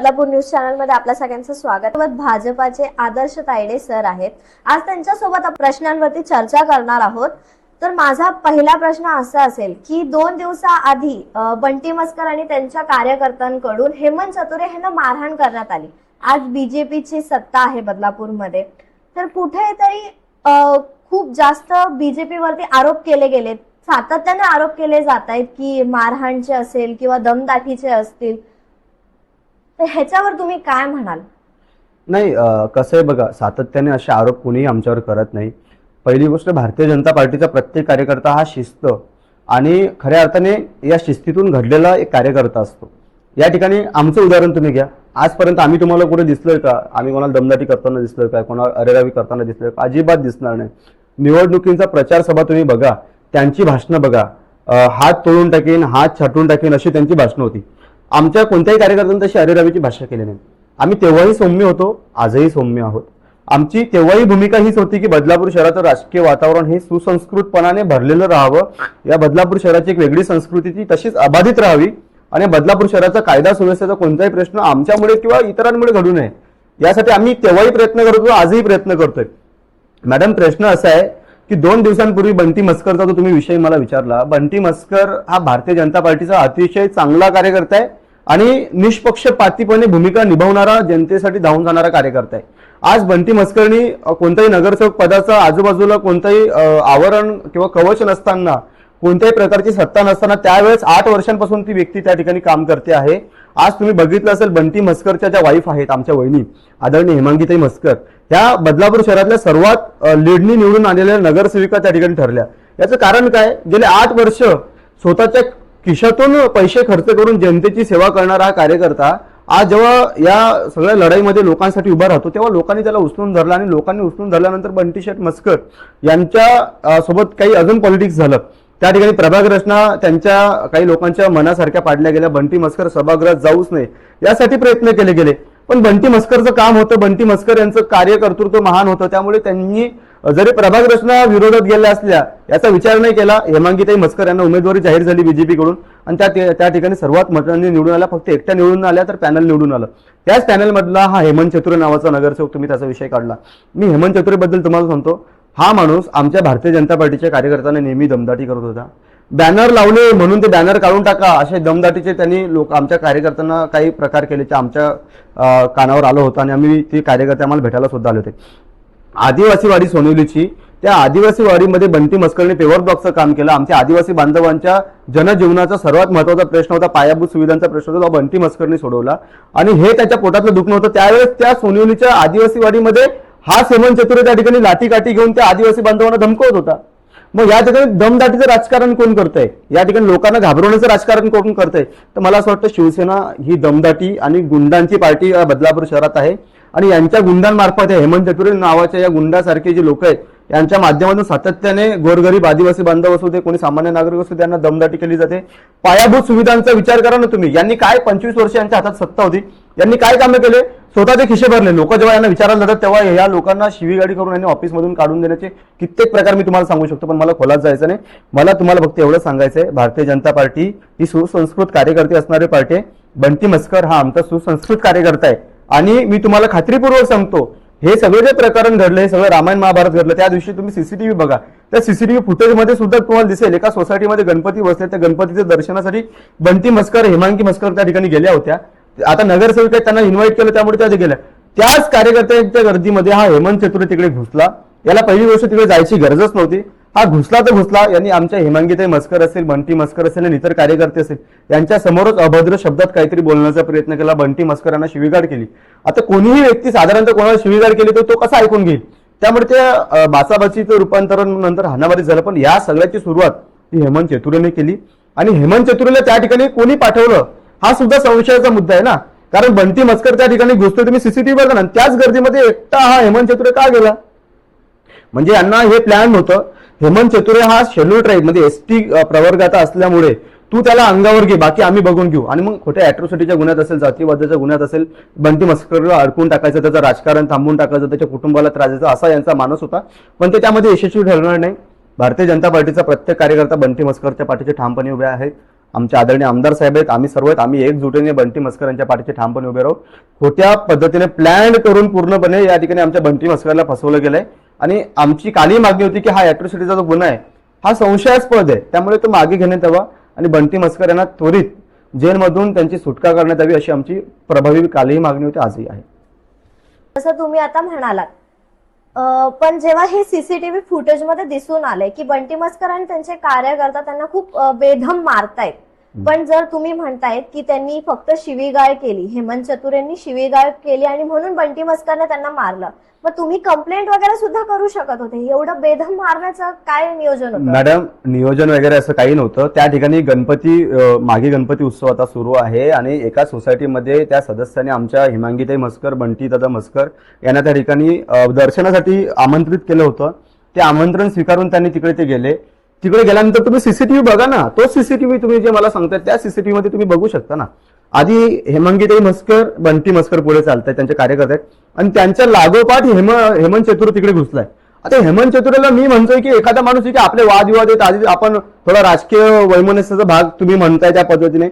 Badlapur news चॅनलमध्ये आपल्या सगळ्यांचं स्वागत. भाजपाचे आदर्श तायडे सर आहेत. आज त्यांच्यासोबत आपण प्रश्नांवरती चर्चा करणार आहोत. तर माझा पहिला प्रश्न असा असेल की दोन दिवसाआधी बंटी मस्कर आणि त्यांच्या कार्यकर्त्यांकडून हेमंत चतुरे यांना मारहाण करण्यात आली. आज बीजेपीची सत्ता आहे बदलापूरमध्ये. तर कुठेतरी खूप जास्त बीजेपी वरती आरोप केले गेलेत. सातत्याने आरोप केले जात आहेत की मारहाणचे असेल किंवा दमदाटीचे असतील. तर ह्याच्यावर तुम्ही काय म्हणाल? नाही कसं आहे बघा सातत्याने असे आरोप कोणीही आमच्यावर करत नाही. पहिली गोष्ट भारतीय जनता पार्टीचा प्रत्येक कार्यकर्ता हा शिस्त आणि खऱ्या अर्थाने या शिस्तीतून घडलेला एक कार्यकर्ता असतो. या ठिकाणी आमचं उदाहरण तुम्ही घ्या. आजपर्यंत आम्ही तुम्हाला कुठे दिसलोय का? आम्ही कोणाला दमदाटी करताना दिसलोय का? कोणाला अरेरावी करताना दिसलोय का? अजिबात दिसणार नाही. निवडणुकींचा प्रचार सभा तुम्ही बघा त्यांची भाषणं बघा. हात तोडून टाकेन हात छाटून टाकेन अशी त्यांची भाषणं होती. आमच्या कोणत्याही कार्यकर्त्यांनी तशी अरेरावीची भाषा केली नाही. आम्ही तेव्हाही सौम्य होतो आजही सौम्य आहोत. आमची तेव्हाही भूमिका हीच होती की बदलापूर शहराचं राजकीय वातावरण हे सुसंस्कृतपणाने भरलेलं राहावं. या बदलापूर शहराची एक वेगळी संस्कृती ती तशीच अबाधित राहावी. आणि बदलापूर शहराचा कायदा सुव्यवस्थेचा कोणताही प्रश्न आमच्यामुळे किंवा इतरांमुळे घडू नये. यासाठी आम्ही तेव्हाही प्रयत्न करत होतो आजही प्रयत्न करतोय. मॅडम प्रश्न असा आहे की दोन दिवसांपूर्वी बंटी मस्करचा जो तुम्ही विषय मला विचारला. बंटी मस्कर हा भारतीय जनता पार्टीचा अतिशय चांगला कार्यकर्ता आहे. आणि निष्पक्षपातीपणे भूमिका निभावणारा जनतेसाठी धावून जाणारा कार्यकर्ता आहे. आज बंटी मस्करणी कोणताही कोणत्याही नगरसेवक पदाचा आजूबाजूला कोणतंही आवरण किंवा कवच नसताना कोणत्याही प्रकारची सत्ता नसताना त्यावेळेस आठ वर्षांपासून ती व्यक्ती त्या ठिकाणी काम करते आहे. आज तुम्ही बघितलं असेल बंटी मस्करच्या ज्या वाईफ आहेत आमच्या वहिनी आदरणीय हेमांगीताई मस्कर त्या बदलापूर शहरातल्या सर्वात लीडनी निवडून आलेल्या नगरसेविका त्या ठिकाणी ठरल्या. याचं कारण काय? गेले आठ वर्ष स्वतःच्या खिशातून पैसे खर्च करून जनतेची सेवा करणारा हा कार्यकर्ता आज जेव्हा या सगळ्या लढाईमध्ये लोकांसाठी उभा राहतो तेव्हा लोकांनी त्याला उचलून धरला आणि लोकांनी उचलून धरल्यानंतर बंटी शेठ मस्कर यांच्या सोबत काही अजून पॉलिटिक्स झालं. त्या ठिकाणी प्रभाग रचना त्यांच्या काही लोकांच्या मनासारख्या पाडल्या गेल्या. बंटी मस्कर सभागृहात जाऊच नये यासाठी प्रयत्न केले गेले. पण बंटी मस्करचं काम होतं. बंटी मस्कर यांचं कार्यकर्तृत्व महान होतं. त्यामुळे त्यांनी जरी प्रभाग रचना विरोधात गेल्या असल्या याचा विचार नाही केला. हेमांगीताई मस्कर यांना उमेदवारी जाहीर झाली बीजेपीकडून. आणि त्या त्या ठिकाणी सर्वात मतांनी निवडून आल्या फक्त एकट्या निवडून आल्या तर पॅनल निवडून आलं. त्याच पॅनलमधला हा हेमंत चतुरे नावाचा नगरसेवक तुम्ही त्याचा विषय काढला. मी हेमंत चतुरेबद्दल तुम्हाला सांगतो. हा माणूस आमच्या भारतीय जनता पार्टीच्या कार्यकर्त्यांना नेहमी दमदाटी करत होता. बॅनर लावले म्हणून ते बॅनर काढून टाका असे दमदाटीचे त्यांनी लोक आमच्या कार्यकर्त्यांना काही प्रकार केले ते आमच्या कानावर आलं होतं. आणि आम्ही ते कार्यकर्ते आम्हाला भेटायला सुद्धा आले होते. आदिवासी वाडी सोनवलीची त्या आदिवासी वाडीमध्ये बंटी मस्करने पेवर ब्लॉकचं काम केलं. आमच्या आदिवासी बांधवांच्या जनजीवनाचा सर्वात महत्त्वाचा प्रश्न होता पायाभूत सुविधांचा प्रश्न होता तो बंटी मस्करने सोडवला. आणि हे त्याच्या पोटातलं दुखणं होतं. त्यावेळेस त्या सोनिवलीच्या आदिवासी वाडीमध्ये हा सेवन चतुरे त्या ठिकाणी लाठीकाठी घेऊन त्या आदिवासी बांधवांना धमकवत होता. मग या ठिकाणी दमदाटीचं राजकारण कोण करतंय? या ठिकाणी लोकांना घाबरवण्याचं राजकारण कोण करतंय? तर मला असं वाटतं शिवसेना ही दमदाटी आणि गुंडांची पार्टी बदलापूर शहरात आहे. आणि यांच्या गुंडांमार्फत हे हेमंत चतुरे नावाच्या या गुंडासारखे जे लोक आहेत यांच्या माध्यमातून सातत्याने गोरगरीब आदिवासी बांधव असू दे कोणी सामान्य नागरिक असू दे, त्यांना दमदाटी केली जाते. पायाभूत सुविधांचा विचार करा ना तुम्ही. यांनी काय पंचवीस वर्ष यांच्या हातात सत्ता होती? यांनी काय कामं केले? स्वतःचे खिशे भरले. लोक जेव्हा यांना विचारायला जातात तेव्हा या लोकांना शिवीगाडी करून यांनी ऑफिसमधून काढून देण्याचे कित्येक प्रकार मी तुम्हाला सांगू शकतो पण मला खोलात जायचं नाही. मला तुम्हाला फक्त एवढं सांगायचं आहे भारतीय जनता पार्टी ही सुसंस्कृत कार्यकर्ते असणारी पार्टी आहे. बंटी मस्कर हा आमचा सुसंस्कृत कार्यकर्ता आहे. आणि मी तुम्हाला खात्रीपूर्वक सांगतो हे सगळे जे प्रकरण घडलं हे सगळं रामायण महाभारत घडलं त्या दिवशी तुम्ही सीसीटीव्ही बघा. त्या सीसीटीव्ही फुटेजमध्ये सुद्धा तुम्हाला दिसेल एका सोसायटीमध्ये गणपती बसले त्या गणपतीच्या दर्शनासाठी बंटी मस्कर हेमांगी मस्कर त्या ठिकाणी गेल्या होत्या. आता नगरसेविका त्यांना इन्व्हाइट केलं त्यामुळे त्या गेल्या. त्याच कार्यकर्त्यांच्या गर्दीमध्ये हा हेमंत चतुर्थ तिकडे घुसला. याला पहिली गोष्ट तिकडे जायची गरजच नव्हती. हा घुसला तर घुसला यांनी आमच्या हेमांगीताई मस्कर असेल बंटी मस्कर असेल आणि इतर कार्यकर्ते असेल यांच्या समोरच अभद्र शब्दात काहीतरी बोलण्याचा प्रयत्न केला बंटी मस्कर यांना शिवीगाड केली. आता कोणीही व्यक्ती साधारणतः कोणाला शिवीगाड केली तर तो कसा ऐकून घेईल? त्यामुळे ते बासाबाचीचं रूपांतरण नंतर हानामारी झालं पण या सगळ्याची सुरुवात ही हेमंत चतुरेने केली. आणि हेमंत चतुरेला त्या ठिकाणी कोणी पाठवलं हा सुद्धा संशयाचा मुद्दा आहे ना? कारण बंटी मस्कर त्या ठिकाणी घुसतोय तुम्ही सीसीटीव्ही बघा ना त्याच गर्दीमध्ये एकटा हा हेमंत चतुरे का गेला? म्हणजे यांना हे प्लॅन होतं हेमंत चतुरे हा शेड्यूल ट्राईब म्हणजे एस टी प्रवर्गाचा असल्यामुळे तू त्याला अंगावर घे बाकी आम्ही बघून घेऊ. आणि मग खोट्या अॅट्रोसिटीच्या गुन्ह्यात असेल जातीवादाच्या गुन्ह्यात असेल बंटी मस्करला अडकून टाकायचं त्याचं राजकारण थांबवून टाकायचं त्याच्या कुटुंबाला त्रास द्यायचा असा यांचा मानस होता. पण ते त्यामध्ये यशस्वी ठरणार नाही. भारतीय जनता पार्टीचा प्रत्येक कार्यकर्ता बंटी मस्करच्या पाठीचे ठामपणे उभे आहेत. आमचे आदरणीय आमदार साहेब आहेत. आम्ही सर्व आहेत. आम्ही एकजुटीने बंटी मस्कर यांच्या पाठीचे ठामपणे उभे राहू. खोट्या पद्धतीने प्लॅन करून पूर्णपणे या ठिकाणी आमच्या बंटी मस्करला फसवलं गेलंय. आणि आमची काली मागणी होती की हा अॅट्रॉसिटीचा जो गुन्हा आहे हा संशयास्पद आहे. त्यामुळे तो मागे घेण्यात यावा आणि बंटी मस्कर यांना त्वरित जेलमधून त्यांची सुटका करण्यात यावी अशी आमची प्रभावी कालही मागणी होती आजही आहे. जसं तुम्ही आता म्हणालात पण जेव्हा हे सीसीटीव्ही फुटेजमध्ये दिसून आले की बंटी मस्कर आणि त्यांचे कार्यकर्ता त्यांना खूप बेधम मारतायत पण जर तुम्ही म्हणतायत की त्यांनी फक्त शिवीगाळ केली हेमंत चतुर यांनी शिवीगाळ केली आणि म्हणून बंटी मस्करने त्यांना मारलं मग तुम्ही कंप्लेंट वगैरे सुद्धा करू शकत होते. एवढं बेधम मारण्याचं काय नियोजन होतं? मॅडम नियोजन वगैरे असं काही नव्हतं. त्या ठिकाणी गणपती मागे गणपती उत्सव आता सुरू आहे आणि एका सोसायटीमध्ये त्या सदस्याने आमच्या हिमांगीताई मस्कर बंटी दादा मस्कर यांना त्या ठिकाणी दर्शनासाठी आमंत्रित केलं होतं. ते आमंत्रण स्वीकारून त्यांनी तिकडे ते गेले. तिकडे गेल्यानंतर तुम्ही सीसीटीव्ही बघा ना. तो सीसीटीव्ही तुम्ही जे मला सांगताय त्या सीसीटीव्ही मध्ये तुम्ही बघू शकता ना. आधी हेमंगीताई मस्कर बंटी मस्कर पुढे चालतायत त्यांचे कार्यकर्ते आहेत. आणि त्यांच्या लागोपाठ हेम हेमंत चतुर तिकडे घुसलाय. आता हेमंत चतुरला मी म्हणतोय की एखादा माणूस आहे की आपले वादविवाद आहेत आधी आपण थोडा राजकीय वैमनस्याचा भाग तुम्ही म्हणताय त्या पद्धतीने.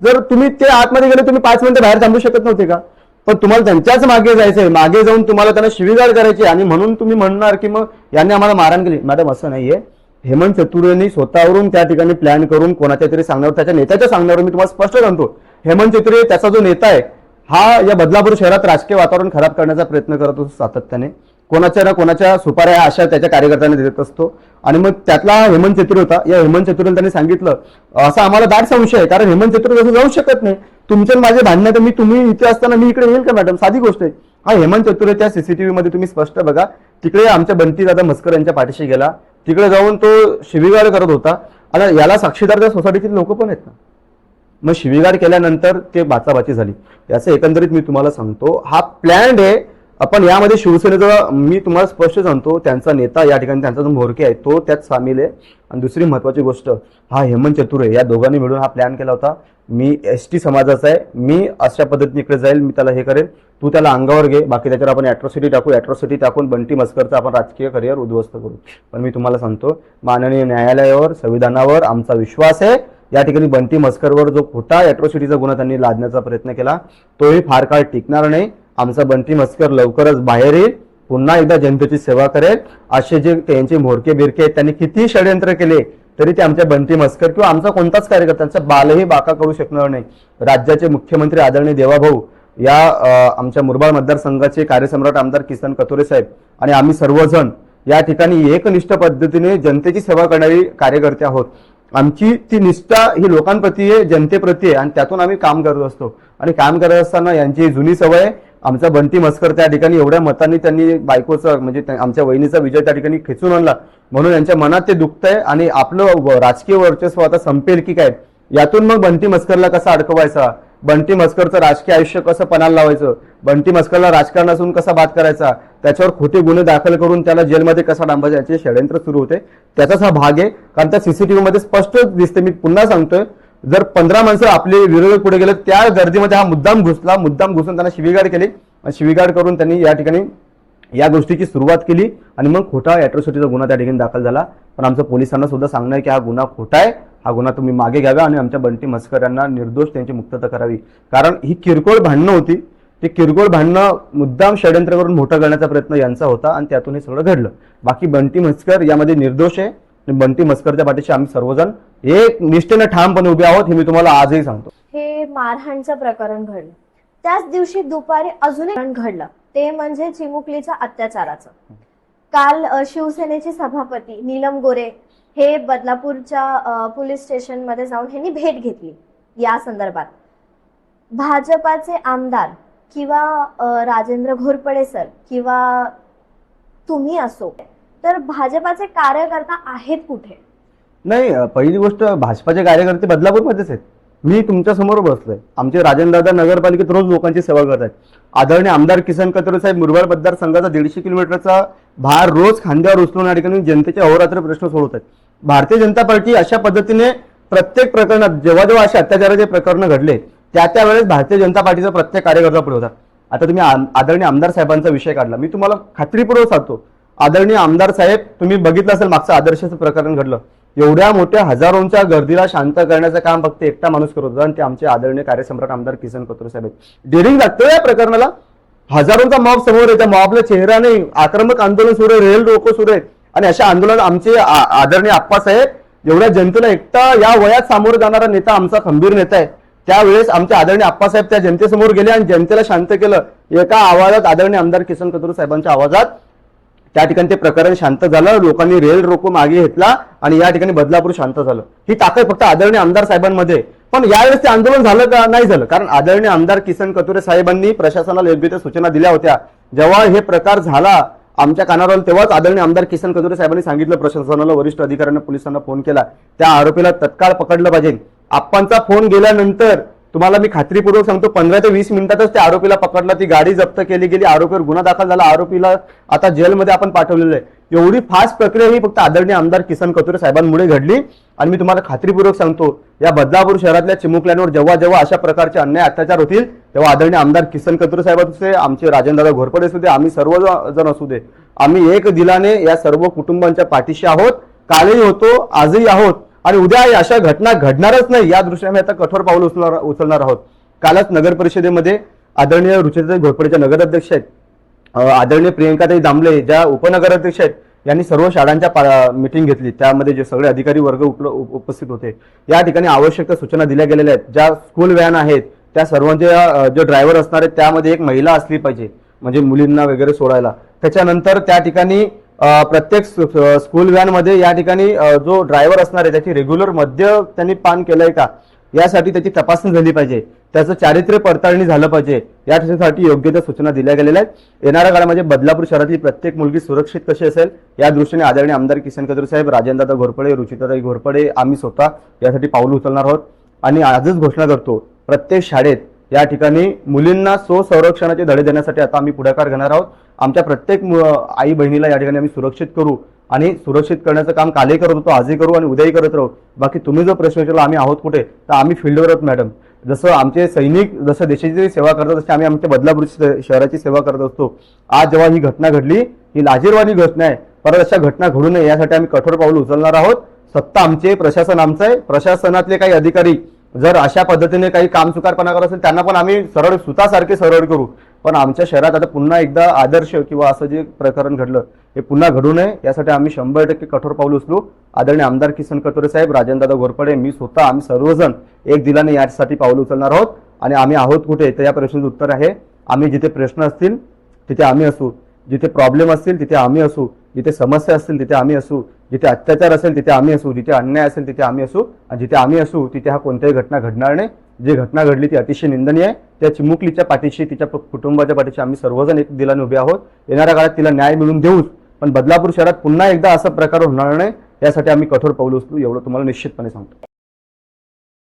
जर तुम्ही ते आतमध्ये गेले तुम्ही पाच मिनिटं बाहेर थांबू शकत नव्हते का? पण तुम्हाला त्यांच्याच मागे जायचंय. मागे जाऊन तुम्हाला त्यांना शिवीगाळ करायची आणि म्हणून तुम्ही म्हणणार की मग यांनी आम्हाला मारण केली. मॅडम असं नाहीये. हेमंत चतुर्वेदी स्वतःवरून त्या ठिकाणी प्लॅन करून कोणाच्या तरी सांगण्यावर त्याच्या नेत्याच्या सांगण्यावर मी तुम्हाला स्पष्ट सांगतो. हेमंत चतुर्वे त्याचा जो नेता आहे हा या बदलापूर शहरात राजकीय वातावरण खराब करण्याचा प्रयत्न करत असतो सातत्याने. कोणाच्या ना कोणाच्या सुपाऱ्या अशा त्याच्या कार्यकर्त्यांना देत असतो. आणि मग त्यातला हेमंत चतुर्वे होता. या हेमंत चतुर्वेला त्यांनी सांगितलं असा आम्हाला दाट संशय आहे कारण हेमंत चतुर्वे असं जाऊ शकत नाही. तुमचे माझे भांडणं तर मी तुम्ही इथे असताना मी इकडे येईल का मॅडम साधी गोष्ट आहे. हा हेमंत चतुर्वे त्या सीसीटीव्ही मध्ये तुम्ही स्पष्ट बघा. तिकडे आमच्या बंटी दादा मस्कर यांच्या पाठीशी गेला. तिकडे जाऊन तो शिवीगार करत होता. आता याला साक्षीदार त्या सोसायटीतील लोक पण आहेत ना. मग शिवीगार केल्यानंतर ते बाचाबाची झाली. याचं एकंदरीत मी तुम्हाला सांगतो हा प्लॅन्ड आहे आपण यामध्ये शिवसेनेचा मी तुम्हाला स्पष्ट सांगतो त्यांचा नेता या ठिकाणी त्यांचा जो म्होरके आहे तो त्यात सामील आहे. आणि दुसरी महत्वाची गोष्ट हा हेमंत चतुरे या दोघांनी मिळून हा प्लॅन केला होता. मी एस टी समाजाचा आहे. मी अशा पद्धतीने इकडे जाईल मी त्याला हे करेन तू त्याला अंगावर घे. बाकी त्याच्यावर आपण ॲट्रॉसिटी टाकू. ॲट्रॉसिटी टाकून बंटी मस्करचं आपण राजकीय करिअर उद्ध्वस्त करू. पण मी तुम्हाला सांगतो माननीय न्यायालयावर संविधानावर आमचा विश्वास आहे. या ठिकाणी बंटी मस्करवर जो खोटा ॲट्रॉसिटीचा गुन्हा त्यांनी लादण्याचा प्रयत्न केला तोही फार काळ टिकणार नाही. आमचा बंटी मस्कर लवकरच बाहेर येईल. पुन्हा एकदा जनतेची सेवा करेल. असे जे त्यांचे म्होरके बिरके आहेत त्यांनी किती षडयंत्र केले तरी ते आमच्या बंटी मस्कर किंवा आमचा कोणताच कार्यकर्त्यांचा बालही बाका करू शकणार नाही. राज्याचे मुख्यमंत्री आदरणीय देवाभाऊ या आमच्या मुरबाड मतदारसंघाचे कार्यसम्राट आमदार किसन कतोरे साहेब आणि आम्ही सर्वजण या ठिकाणी एकनिष्ठ पद्धतीने जनतेची सेवा करणारी कार्यकर्ते आहोत. आमची ती निष्ठा ही लोकांप्रती आहे जनतेप्रती आहे आणि त्यातून आम्ही काम करत असतो. आणि काम करत असताना यांची जुनी सवय आहे. आमचा बंटी मस्कर त्या ठिकाणी एवढ्या मतांनी त्यांनी बायकोचा म्हणजे आमच्या वहिनीचा विजय त्या ठिकाणी खेचून आणला. म्हणून यांच्या मनात ते दुखतंय आणि आपलं व- राजकीय वर्चस्व आता संपेल की काय? यातून मग बंटी मस्करला कसा अडकवायचा? बंटी मस्करचं राजकीय आयुष्य कसं पणाला लावायचं? बंटी मस्करला राजकारणातून कसा बात करायचा? त्याच्यावर खोटे गुन्हे दाखल करून त्याला जेलमध्ये कसा डांबायचा? याचे षडयंत्र सुरू होते. त्याचाच हा भाग आहे. कारण त्या सीसीटीव्ही मध्ये स्पष्ट दिसते मी पुन्हा सांगतोय जर पंधरा माणसं आपले विरोधक पुढे गेले त्या गर्दीमध्ये हा मुद्दाम घुसला मुद्दाम घुसून त्यांना शिवीगाड केली. शिवीगाड करून त्यांनी या ठिकाणी या गोष्टीची सुरुवात केली. आणि मग खोटा अॅट्रॉसिटीचा गुन्हा त्या ठिकाणी दाखल झाला. पण आमचं पोलिसांना सुद्धा सांगणं आहे की हा गुन्हा खोटा आहे. हा गुन्हा तुम्ही मागे घ्यावा आणि आमच्या बंटी मस्कर यांना निर्दोष त्यांची मुक्तता करावी. कारण ही किरकोळ भांडणं होती. ती किरकोळ भांडणं मुद्दाम षडयंत्र करून मोठं करण्याचा प्रयत्न यांचा होता आणि त्यातून हे सगळं घडलं. बाकी बंटी मस्कर यामध्ये निर्दोष आहे. आणि बंटी मस्करच्या पाठीशी आम्ही सर्वजण एक निष्ठेने ठामपणे उभे आहोत हे मी तुम्हाला आजही सांगतो. हे मारहाणचं प्रकरण घडलं. त्याच दिवशी दुपारी अजून एक घडलं. ते म्हणजे चिमुकलीच्या अत्याचाराचं. काल शिवसेनेचे सभापती नीलम गोरे हे बदलापूरच्या पोलीस स्टेशनमध्ये जाऊन ह्यांनी भेट घेतली. या संदर्भात भाजपाचे आमदार किंवा राजेंद्र घोरपडे सर किंवा तुम्ही असो तर भाजपाचे कार्यकर्ता आहेत कुठे? नाही पहिली गोष्ट भाजपाचे कार्यकर्ते बदलापूरमध्येच आहेत. मी तुमच्यासमोर बसलोय. आमचे राजेंद्रदादा नगरपालिकेत रोज लोकांची सेवा करत आहेत. आदरणीय आमदार किसन कतोरे साहेब मुरबाड मतदारसंघाचा दीडशे किलोमीटरचा भार रोज खांद्यावर उचलून या ठिकाणी जनतेचे अहोरात्र प्रश्न सोडवत आहेत. भारतीय जनता पार्टी अशा पद्धतीने प्रत्येक प्रकरणात जेव्हा जेव्हा असे अत्याचाराचे प्रकरण घडले त्या त्यावेळेस भारतीय जनता पार्टीचा प्रत्येक कार्यकर्ता पुढे होता. आता तुम्ही आदरणीय आमदार साहेबांचा विषय काढला. मी तुम्हाला खात्रीपूर्वक सांगतो. आदरणीय आमदार साहेब तुम्ही बघितलं असेल मागचं आदर्शचं प्रकरण घडलं. एवढ्या मोठ्या हजारोंच्या गर्दीला शांत करण्याचं काम फक्त एकटा माणूस करत होता आणि ते आमचे आदरणीय कार्यसम्राट आमदार किसन कत्रे साहेब आहेत. लागतं या प्रकरणाला हजारोंचा मॉब समोर आहे त्या मॉबला चेहरा नाही आक्रमक आंदोलन सुरू आहे रेल रोको सुरू आहे आणि अशा आंदोलन आमचे आदरणीय आदरणीय आप्पासाहेब एवढ्या जनतेला एकटा या वयात सामोरं जाणारा नेता आमचा खंबीर नेता आहे. त्यावेळेस आमचे आदरणीय आप्पासाहेब त्या जनतेसमोर गेले आणि जनतेला शांत केलं. एका आवाजात आदरणीय आमदार किसन कत्रे साहेबांच्या आवाजात त्या ठिकाणी ते प्रकरण शांत झालं लोकांनी रेल रोको मागे घेतला आणि या ठिकाणी बदलापूर शांत झालं. ही ताकद फक्त आदरणीय आमदार साहेबांमध्ये. पण यावेळेस ते आंदोलन झालं का नाही झालं? कारण आदरणीय आमदार किसन कतुरे साहेबांनी प्रशासनाला योग्य त्या सूचना दिल्या होत्या. जेव्हा हे प्रकार झाला आमच्या कानावर आलं तेव्हाच आदरणीय आमदार किसन कतुरे साहेबांनी सांगितलं प्रशासनाला वरिष्ठ अधिकाऱ्यांना पोलिसांना फोन केला. त्या आरोपीला तत्काळ पकडलं पाहिजे. आप्पांचा फोन गेल्यानंतर तुम्हाला मी खात्रीपूर्वक सांगतो पंधरा ते वीस मिनिटातच त्या आरोपीला पकडला. ती गाडी जप्त केली गेली आरोपीवर गुन्हा दाखल झाला. आरोपीला आता जेलमध्ये आपण पाठवलेलं आहे. एवढी फास्ट प्रक्रिया ही फक्त आदरणीय आमदार किसन कतुरे साहेबांमुळे घडली. आणि मी तुम्हाला खात्रीपूर्वक सांगतो या बदलापूर शहरातल्या चिमुकल्यांवर जेव्हा जेव्हा अशा प्रकारचे अन्याय अत्याचार होतील तेव्हा आदरणीय आमदार किसन कतुरे साहेब असू दे आमचे राजेंद्रदा घोरपडे असू दे आम्ही सर्व जण असू दे. आम्ही एक दिलाने या सर्व कुटुंबांच्या पाठीशी आहोत. कालही होतो आजही आहोत. आणि उद्या अशा घटना घडणारच नाही या दृष्टीने आता कठोर पाऊल उचलणार उचलणार आहोत. कालच नगर परिषदेमध्ये आदरणीय रुचिताई घोरपडेच्या नगराध्यक्ष आहेत. आदरणीय प्रियंकाताई दामले ज्या उपनगराध्यक्ष आहेत यांनी सर्व शाळांच्या मिटिंग घेतली. त्यामध्ये जे सगळे अधिकारी वर्ग उप- उपस्थित होते. या ठिकाणी आवश्यक त्या सूचना दिल्या गेलेल्या आहेत. ज्या स्कूल व्हॅन आहेत त्या सर्वांच्या जे ड्रायव्हर असणार आहेत त्यामध्ये एक महिला असली पाहिजे म्हणजे मुलींना वगैरे सोडायला. त्याच्यानंतर त्या ठिकाणी प्रत्येक स्कूल व्हॅनमध्ये या ठिकाणी जो ड्रायव्हर असणार आहे त्याची रेग्युलर मद्य त्यांनी पान केलंय का? यासाठी त्याची तपासणी झाली पाहिजे. त्याचं चारित्र्य पडताळणी झालं पाहिजे. यासाठी योग्य त्या सूचना दिल्या गेलेल्या आहेत. येणाऱ्या काळामध्ये बदलापूर शहरातली प्रत्येक मुलगी सुरक्षित कशी असेल या दृष्टीने आदरणीय आमदार किसन कदर साहेब राजेंद्रदा घोरपडे रुचिताताई घोरपडे आम्ही स्वतः यासाठी पाऊल उचलणार आहोत. आणि आजच घोषणा करतो प्रत्येक शाळेत या ठिकाणी मुलींना स्वसंरक्षणाचे धडे देण्यासाठी आता आम्ही पुढाकार घेणार आहोत. आमच्या प्रत्येक आई बहिणीला या ठिकाणी आम्ही सुरक्षित करू आणि सुरक्षित करण्याचं काम कालही करत होतो आजही करू आणि उद्याही करत राहू. बाकी तुम्ही जो प्रश्न विचारला आम्ही आहोत कुठे तर आम्ही फील्डवर आहोत मॅडम. जसं आमचे सैनिक जसं देशाची सेवा करतात तसे आम्ही आमच्या बदलापूर श- शहराची सेवा करत असतो. आज जेव्हा ही घटना घडली ही लाजीरवाणी घटना आहे. परत अशा घटना घडू नये यासाठी आम्ही कठोर पाऊल उचलणार आहोत. सत्ता आमची प्रशासन आमचं आहे. प्रशासनातले काही अधिकारी जर अशा पद्धतीने काही काम चुकारपणा करत असेल त्यांना पण आम्ही सरळ सुतासारखे सरळ करू. पण आमच्या शहरात आता पुन्हा एकदा आदर्श किंवा असं जे प्रकरण घडलं हे पुन्हा घडू नये. यासाठी आम्ही शंभर टक्के कठोर पाऊल उचलू. आदरणीय आमदार किसन कटोरे साहेब राजेंद्रदादा घोरपडे मी स्वतः आम्ही सर्वजण एक दिलाने यासाठी पाऊल उचलणार आहोत. आणि आम्ही आहोत कुठे? तर या प्रश्नाचं उत्तर आहे. आम्ही जिथे प्रश्न असतील तिथे आम्ही असू. जिथे प्रॉब्लेम असतील तिथे आम्ही असू. जिथे समस्या असतील तिथे आम्ही असू. जिथे अत्याचार असेल तिथे आम्ही असू जिथे अन्याय असेल तिथे आम्ही असू आणि जिथे आम्ही असू तिथे हा कोणत्याही घटना घडणार नाही. जी घटना घडली ती अतिशय निंदनीय आहे. त्या चिमुकलीच्या पाठीशी तिच्या कुटुंबाच्या पाठीशी आम्ही सर्वजण एक दिलाने उभे आहोत. येणाऱ्या काळात तिला न्याय मिळून देऊच. पण बदलापूर शहरात पुन्हा एकदा असा प्रकार होणार नाही. यासाठी आम्ही कठोर पाऊल उचलू एवढं तुम्हाला निश्चितपणे सांगतो.